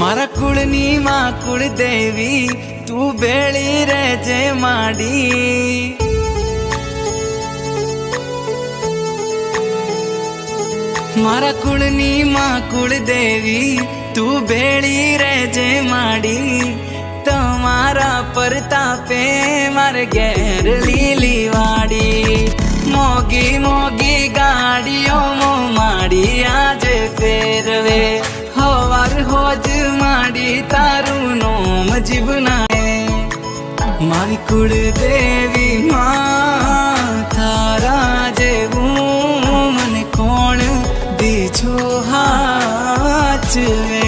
મારા કુળની માં કુળ દેવી તું બેળી રહેજે માડી. મારા કુળની માં કુળ દેવી તું ભેળી રહેજે માડી. તમારા પરતાપે મારે ઘેર લીલી વાડી. મોગી મોગી ગાડીઓ હોજ માડી તારું નોમ જીવનાએ. મારી કુળ દેવી માં તારા જેવું મને કોણ દીછો હાચવે